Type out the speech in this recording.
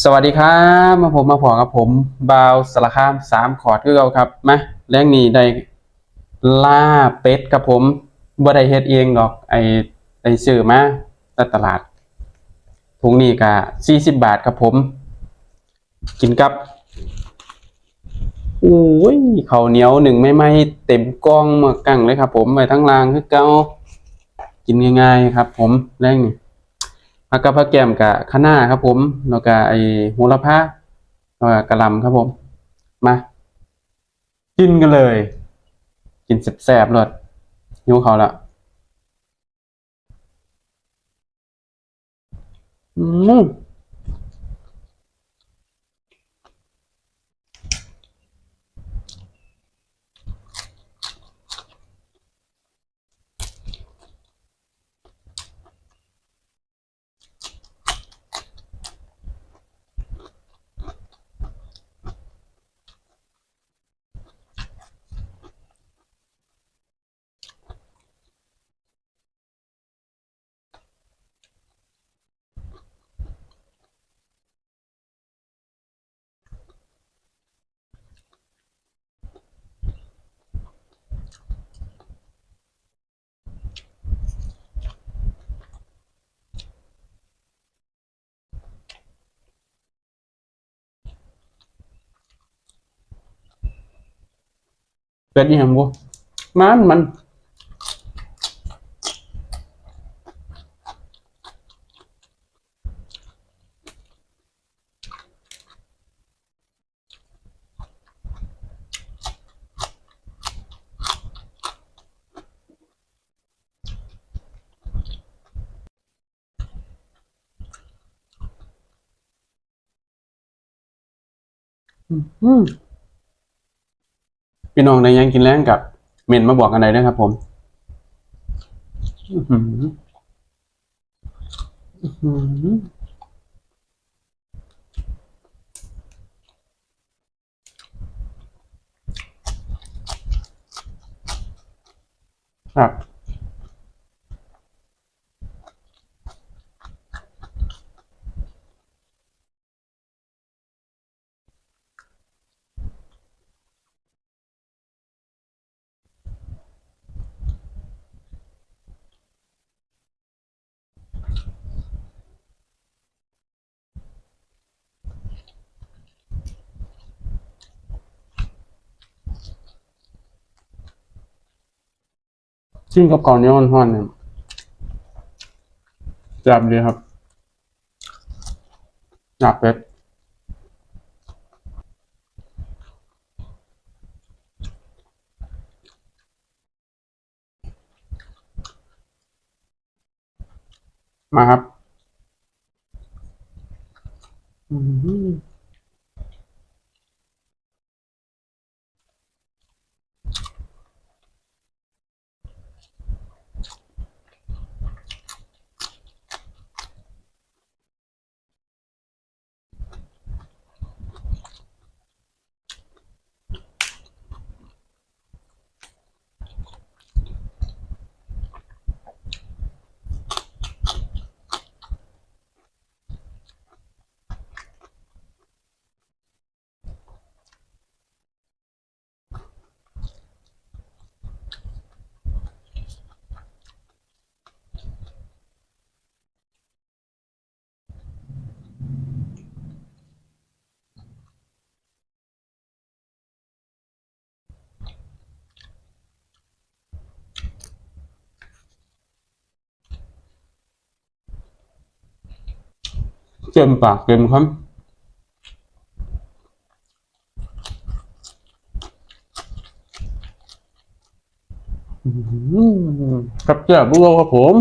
สวัสดีครับมาผมมาพอกับผมบาวสารคามสามขอดคือเราครับมาแรงนี้ได้ล่าเป็ดครับผมบ่ได้เฮ็ดเองดอกไอ้ไอซื้อมาจากตลาดถุงนี้ก็40บบาทครับผม กินกับโอ้ยเขาเหนียวหนึ่งไม่ไม่เต็มกล้องมากั้งเลยครับผมไปทั้งรางคือเกากินง่ายๆครับผมแรงนี้ ผักกับผักแก้มกับคะน้าครับผมแล้วก็ไอ้โหระพาแล้วก็กะลำครับผม มากินกันเลย กินแสบๆเลยหิวเขาละอืม เป็ดนี่ยังบ่มันมัน อืม พี่น้องในยังกินแรงกับเมนมาบอกกันได้นะครับผมครับ จิ้มกับก่อนนี้มันห่อนเนี่ยจับดีครับจับเป็ดมาครับ อืม เต็มปากเต็มครับอื้อหือกับเจ้าบัวครับผม